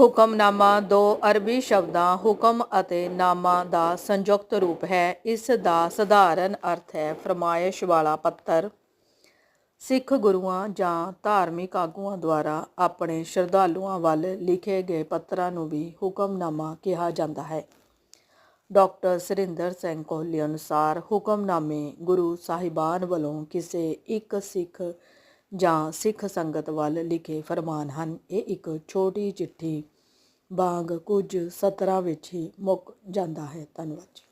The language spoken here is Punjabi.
ਹੁਕਮਨਾਮਾ ਦੋ ਅਰਬੀ ਸ਼ਬਦਾਂ, ਹੁਕਮ ਅਤੇ ਨਾਮਾ ਦਾ ਸੰਯੁਕਤ ਰੂਪ ਹੈ। ਇਸ ਦਾ ਸਧਾਰਨ ਅਰਥ ਹੈ ਫਰਮਾਇਸ਼ ਵਾਲਾ ਪੱਤਰ। ਸਿੱਖ ਗੁਰੂਆਂ ਜਾਂ ਧਾਰਮਿਕ ਆਗੂਆਂ ਦੁਆਰਾ ਆਪਣੇ ਸ਼ਰਧਾਲੂਆਂ ਵੱਲ ਲਿਖੇ ਗਏ ਪੱਤਰਾਂ ਨੂੰ ਵੀ ਹੁਕਮਨਾਮਾ ਕਿਹਾ ਜਾਂਦਾ ਹੈ। ਡਾਕਟਰ ਸਰਿੰਦਰ ਸਿੰਘ ਕੋਹਲੀ ਅਨੁਸਾਰ ਹੁਕਮਨਾਮੇ ਗੁਰੂ ਸਾਹਿਬਾਨ ਵੱਲੋਂ ਕਿਸੇ ਇੱਕ ਸਿੱਖ ਜਾਂ ਸਿੱਖ ਸੰਗਤ ਵੱਲ ਲਿਖੇ ਫਰਮਾਨ ਹਨ। ਇਹ ਇੱਕ ਛੋਟੀ ਚਿੱਠੀ ਵਾਂਗ ਕੁਝ ਸਤਰਾਂ ਵਿੱਚ ਹੀ ਮੁੱਕ ਜਾਂਦਾ ਹੈ। ਧੰਨਵਾਦ ਜੀ।